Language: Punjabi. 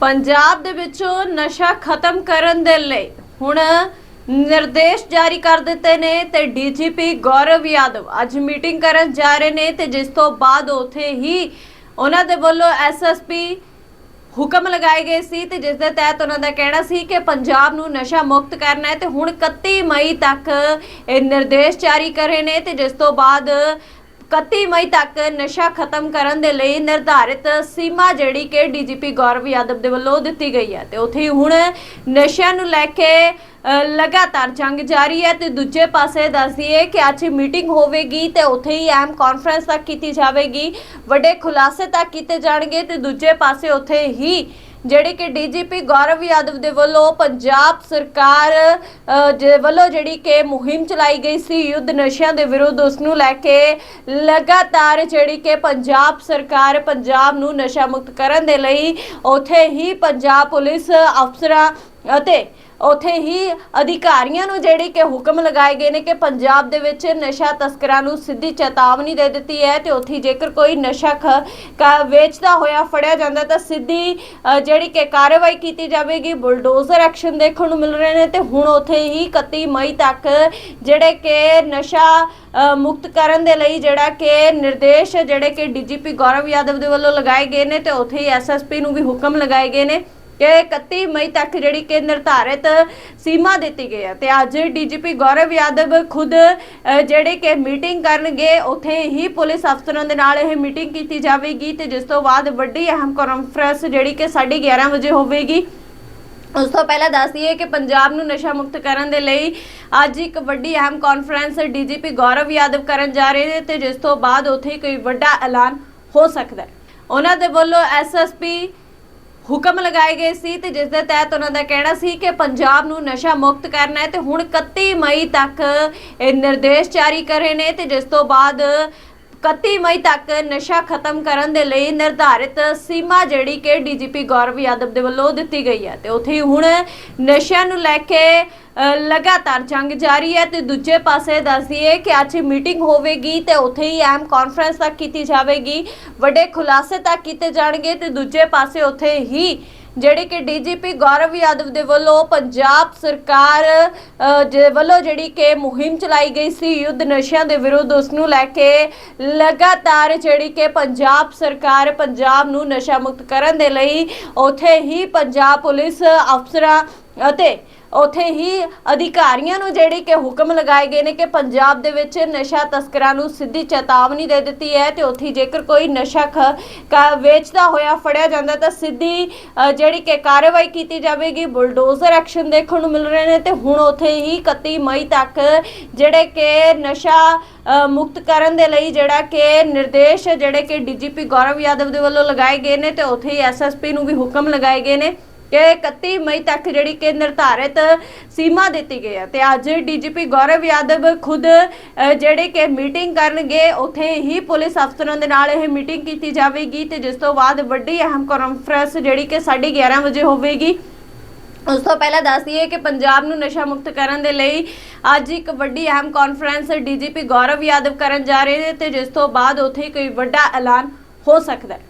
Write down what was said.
ਪੰਜਾਬ ਦੇ ਵਿੱਚੋਂ ਨਸ਼ਾ ਖਤਮ ਕਰਨ ਦੇ ਲਈ ਹੁਣ ਨਿਰਦੇਸ਼ ਜਾਰੀ ਕਰ ਦਿੱਤੇ ਨੇ ਤੇ ਡੀਜੀਪੀ ਗੌਰਵ ਯਾਦਵ ਅੱਜ ਮੀਟਿੰਗ ਕਰਨ ਜਾ ਰਹੇ ਨੇ ਤੇ ਜਿਸ ਤੋਂ ਬਾਅਦ ਉਥੇ ਹੀ ਉਹਨਾਂ ਦੇ ਵੱਲੋਂ ਐਸਐਸਪੀ ਹੁਕਮ ਲਗਾਏ ਗਏ ਸੀ ਤੇ ਜਿਸ ਦੇ ਤਹਿਤ ਉਹਨਾਂ ਦਾ ਕਹਿਣਾ ਸੀ ਕਿ ਪੰਜਾਬ ਨੂੰ ਨਸ਼ਾ ਮੁਕਤ ਕਰਨਾ ਹੈ ਤੇ ਹੁਣ 31 ਮਈ ਤੱਕ ਇਹ ਨਿਰਦੇਸ਼ ਜਾਰੀ ਕਰੇ ਨੇ ਤੇ ਜਿਸ ਤੋਂ ਬਾਅਦ 31 ਮਈ ਤੱਕ ਨਸ਼ਾ ਖਤਮ ਕਰਨ ਦੇ ਲਈ ਨਿਰਧਾਰਿਤ ਸੀਮਾ ਜਿਹੜੀ ਕਿ ਡੀਜੀਪੀ ਗੌਰਵ ਯਾਦਵ ਦੇ ਵੱਲੋਂ ਦਿੱਤੀ ਗਈ ਹੈ। ਤੇ ਉੱਥੇ ਹੀ ਹੁਣ ਨਸ਼ਿਆਂ ਨੂੰ ਲੈ ਕੇ ਲਗਾਤਾਰ ਜੰਗ ਜਾਰੀ ਹੈ ਤੇ ਦੂਜੇ ਪਾਸੇ ਦੱਸ ਦਈਏ ਕਿ ਅੱਜ ਮੀਟਿੰਗ ਹੋਵੇਗੀ ਤੇ ਉੱਥੇ ਹੀ ਅਹਿਮ ਕਾਨਫਰੰਸ ਤੱਕ ਕੀਤੀ ਜਾਵੇਗੀ, ਵੱਡੇ ਖੁਲਾਸੇ ਤੱਕ ਕੀਤੇ ਜਾਣਗੇ ਤੇ ਦੂਜੇ ਪਾਸੇ ਉੱਥੇ ਹੀ ਜਿਹੜੀ ਕਿ ਡੀਜੀਪੀ ਗੌਰਵ ਯਾਦਵ ਦੇ ਵੱਲੋਂ ਪੰਜਾਬ ਸਰਕਾਰ ਅ, ਦੇ ਵੱਲੋਂ ਜਿਹੜੀ ਕਿ ਮੁਹਿੰਮ ਚਲਾਈ ਗਈ ਸੀ ਯੁੱਧ ਨਸ਼ਿਆਂ ਦੇ ਵਿਰੁੱਧ ਉਸ ਨੂੰ ਲੈ ਕੇ ਲਗਾਤਾਰ ਜਿਹੜੀ ਕਿ ਪੰਜਾਬ ਸਰਕਾਰ ਪੰਜਾਬ ਨੂੰ ਨਸ਼ਾ ਮੁਕਤ ਕਰਨ ਦੇ ਲਈ ਉਥੇ ਹੀ ਪੰਜਾਬ ਪੁਲਿਸ ਅਫਸਰਾਂ ਅਤੇ ਉਥੇ ਹੀ ਅਧਿਕਾਰੀਆਂ ਨੂੰ ਜਿਹੜੀ ਕਿ ਹੁਕਮ ਲਗਾਏ ਗਏ ਨੇ ਕਿ ਪੰਜਾਬ ਦੇ ਵਿੱਚ ਨਸ਼ਾ ਤਸਕਰਾਂ ਨੂੰ ਸਿੱਧੀ ਚੇਤਾਵਨੀ ਦੇ ਦਿੱਤੀ ਹੈ ਤੇ ਉੱਥੇ ਜੇਕਰ ਕੋਈ ਨਸ਼ਾ ਖ- ਕ- ਵੇਚਦਾ ਹੋਇਆ ਫੜਿਆ ਜਾਂਦਾ ਤਾਂ ਸਿੱਧੀ ਜਿਹੜੀ ਕਿ ਕਾਰਵਾਈ ਕੀਤੀ ਜਾਵੇਗੀ, ਬੁਲਡੋਜ਼ਰ ਐਕਸ਼ਨ ਦੇਖਣ ਨੂੰ ਮਿਲ ਰਹੇ ਨੇ ਤੇ ਹੁਣ ਉਥੇ ਹੀ 31 ਮਈ ਤੱਕ ਜਿਹੜੇ ਕਿ ਨਸ਼ਾ ਮੁਕਤ ਕਰਨ ਦੇ ਲਈ ਜਿਹੜਾ ਕਿ ਨਿਰਦੇਸ਼ ਜਿਹੜੇ ਕਿ ਡੀਜੀਪੀ ਗੌਰਵ ਯਾਦਵ ਦੇ ਵੱਲੋਂ ਲਗਾਏ ਗਏ ਨੇ ਤੇ ਉਥੇ ਹੀ ਐਸਐਸਪੀ ਨੂੰ ਵੀ ਹੁਕਮ ਲਗਾਏ ਗਏ ਨੇ। ਕਿ 31 ਮਈ ਤੱਕ ਜਿਹੜੀ ਕਿ ਨਿਰਧਾਰਿਤ ਸੀਮਾ ਦਿੱਤੀ ਗਈ ਹੈ। ਤੇ ਅੱਜ ਡੀਜੀਪੀ ਗੌਰਵ ਯਾਦਵ ਖੁਦ ਜਿਹੜੇ ਕਿ ਮੀਟਿੰਗ ਕਰਨਗੇ, ਉੱਥੇ ਹੀ ਪੁਲਿਸ ਅਫਸਰਾਂ ਦੇ ਨਾਲ ਇਹ ਮੀਟਿੰਗ ਕੀਤੀ ਜਾਵੇਗੀ ਤੇ ਜਿਸ ਤੋਂ ਬਾਅਦ ਵੱਡੀ ਅਹਿਮ ਕਾਨਫਰੰਸ ਜਿਹੜੀ ਕਿ 11:30 ਵਜੇ ਹੋਵੇਗੀ। ਉਸ ਤੋਂ ਪਹਿਲਾਂ ਦੱਸ ਦਈਏ ਕਿ ਪੰਜਾਬ ਨੂੰ ਨਸ਼ਾ ਮੁਕਤ ਕਰਨ ਦੇ ਲਈ ਅੱਜ ਇੱਕ ਵੱਡੀ ਅਹਿਮ ਕਾਨਫਰੰਸ ਡੀਜੀਪੀ ਗੌਰਵ ਯਾਦਵ ਕਰਨ ਜਾ ਰਹੇ ਨੇ ਤੇ ਜਿਸ ਤੋਂ ਬਾਅਦ ਉੱਥੇ ਕੋਈ ਵੱਡਾ ਐਲਾਨ ਹੋ ਸਕਦਾ ਹੈ। ਉਹਨਾਂ ਦੇ ਵੱਲੋਂ ਐਸਐਸਪੀ ਹੁਕਮ ਲਗਾਏ ਗਏ ਸੀ ਤੇ ਜਿਸ ਦੇ ਤਹਿਤ ਉਹਨਾਂ ਦਾ ਕਹਿਣਾ ਸੀ ਕਿ ਪੰਜਾਬ ਨੂੰ ਨਸ਼ਾ ਮੁਕਤ ਕਰਨਾ ਹੈ ਤੇ ਹੁਣ 31 ਮਈ ਤੱਕ ਇਹ ਨਿਰਦੇਸ਼ ਜਾਰੀ ਕਰੇ ਨੇ ਤੇ ਜਿਸ ਤੋਂ ਬਾਅਦ 31 ਮਈ ਤੱਕ ਨਸ਼ਾ ਖਤਮ ਕਰਨ ਦੇ ਲਈ ਨਿਰਧਾਰਿਤ ਸੀਮਾ ਜਿਹੜੀ ਕਿ ਡੀਜੀਪੀ ਗੌਰਵ ਯਾਦਵ ਦੇ ਵੱਲੋਂ ਦਿੱਤੀ ਗਈ ਹੈ। ਤੇ ਉੱਥੇ ਹੀ ਹੁਣ ਨਸ਼ਿਆਂ ਨੂੰ ਲੈ ਕੇ ਲਗਾਤਾਰ ਜੰਗ ਜਾਰੀ ਹੈ ਤੇ ਦੂਜੇ ਪਾਸੇ ਦੱਸ ਦਈਏ ਕਿ ਅੱਜ ਮੀਟਿੰਗ ਹੋਵੇਗੀ ਤੇ ਉੱਥੇ ਹੀ ਅਹਿਮ ਕਾਨਫਰੰਸ ਤੱਕ ਕੀਤੀ ਜਾਵੇਗੀ, ਵੱਡੇ ਖੁਲਾਸੇ ਤੱਕ ਕੀਤੇ ਜਾਣਗੇ ਤੇ ਦੂਜੇ ਪਾਸੇ ਉੱਥੇ ਹੀ ਜਿਹੜੀ ਕਿ ਡੀਜੀਪੀ ਗੌਰਵ ਯਾਦਵ ਦੇ ਵੱਲੋਂ ਪੰਜਾਬ ਸਰਕਾਰ ਦੇ ਵੱਲੋਂ ਜਿਹੜੀ ਕਿ ਮੁਹਿੰਮ ਚਲਾਈ ਗਈ ਸੀ, ਯੁੱਧ ਨਸ਼ਿਆਂ ਦੇ ਵਿਰੁੱਧ ਉਸ ਨੂੰ ਲੈ ਕੇ ਲਗਾਤਾਰ ਜਿਹੜੀ ਕਿ ਪੰਜਾਬ ਸਰਕਾਰ ਪੰਜਾਬ ਨੂੰ ਨਸ਼ਾ ਮੁਕਤ ਕਰਨ ਦੇ ਲਈ ਉੱਥੇ ਹੀ ਪੰਜਾਬ ਪੁਲਿਸ ਅਫਸਰਾਂ ਅਤੇ ਉਥੇ ਹੀ ਅਧਿਕਾਰੀਆਂ ਨੂੰ ਜਿਹੜੀ ਕਿ ਹੁਕਮ ਲਗਾਏ ਗਏ ਨੇ ਕਿ ਪੰਜਾਬ ਦੇ ਵਿੱਚ ਨਸ਼ਾ ਤਸਕਰਾਂ ਨੂੰ ਸਿੱਧੀ ਚੇਤਾਵਨੀ ਦੇ ਦਿੱਤੀ ਹੈ ਤੇ ਉੱਥੇ ਜੇਕਰ ਕੋਈ ਨਸ਼ਾ ਖ- ਵੇਚਦਾ ਹੋਇਆ ਫੜਿਆ ਜਾਂਦਾ ਤਾਂ ਸਿੱਧੀ ਜਿਹੜੀ ਕਿ ਕਾਰਵਾਈ ਕੀਤੀ ਜਾਵੇਗੀ, ਬੁਲਡੋਜ਼ਰ ਐਕਸ਼ਨ ਦੇਖਣ ਨੂੰ ਮਿਲ ਰਹੇ ਨੇ ਤੇ ਹੁਣ ਉੱਥੇ ਹੀ 31 ਮਈ ਤੱਕ ਜਿਹੜੇ ਕਿ ਨਸ਼ਾ ਮੁਕਤ ਕਰਨ ਦੇ ਲਈ ਜਿਹੜਾ ਕਿ ਨਿਰਦੇਸ਼ ਜਿਹੜੇ ਕਿ ਡੀਜੀਪੀ ਗੌਰਵ ਯਾਦਵ ਦੇ ਵੱਲੋਂ ਲਗਾਏ ਗਏ ਨੇ ਤੇ ਉੱਥੇ ਹੀ ਐਸਐਸਪੀ ਨੂੰ ਵੀ ਹੁਕਮ ਲਗਾਏ ਗਏ ਨੇ। ਕਿ 31 ਮਈ ਤੱਕ ਜਿਹੜੀ ਕਿ ਨਿਰਧਾਰਿਤ ਸੀਮਾ ਦਿੱਤੀ ਗਈ ਹੈ। ਤੇ ਅੱਜ ਡੀਜੀਪੀ ਗੌਰਵ ਯਾਦਵ ਖੁਦ ਜਿਹੜੇ ਕਿ ਮੀਟਿੰਗ ਕਰਨਗੇ, ਉੱਥੇ ਹੀ ਪੁਲਿਸ ਅਫਸਰਾਂ ਦੇ ਨਾਲ ਇਹ ਮੀਟਿੰਗ ਕੀਤੀ ਜਾਵੇਗੀ ਤੇ ਜਿਸ ਤੋਂ ਬਾਅਦ ਵੱਡੀ ਅਹਿਮ ਕਾਨਫਰੰਸ ਜਿਹੜੀ ਕਿ 11:30 ਵਜੇ ਹੋਵੇਗੀ। ਉਸ ਤੋਂ ਪਹਿਲਾਂ ਦੱਸ ਦਈਏ ਕਿ ਪੰਜਾਬ ਨੂੰ ਨਸ਼ਾ ਮੁਕਤ ਕਰਨ ਦੇ ਲਈ ਅੱਜ ਇੱਕ ਵੱਡੀ ਅਹਿਮ ਕਾਨਫਰੰਸ ਡੀਜੀਪੀ ਗੌਰਵ ਯਾਦਵ ਕਰਨ ਜਾ ਰਹੇ ਨੇ ਤੇ ਜਿਸ ਤੋਂ ਬਾਅਦ ਉੱਥੇ ਕੋਈ ਵੱਡਾ ਐਲਾਨ ਹੋ ਸਕਦਾ ਹੈ।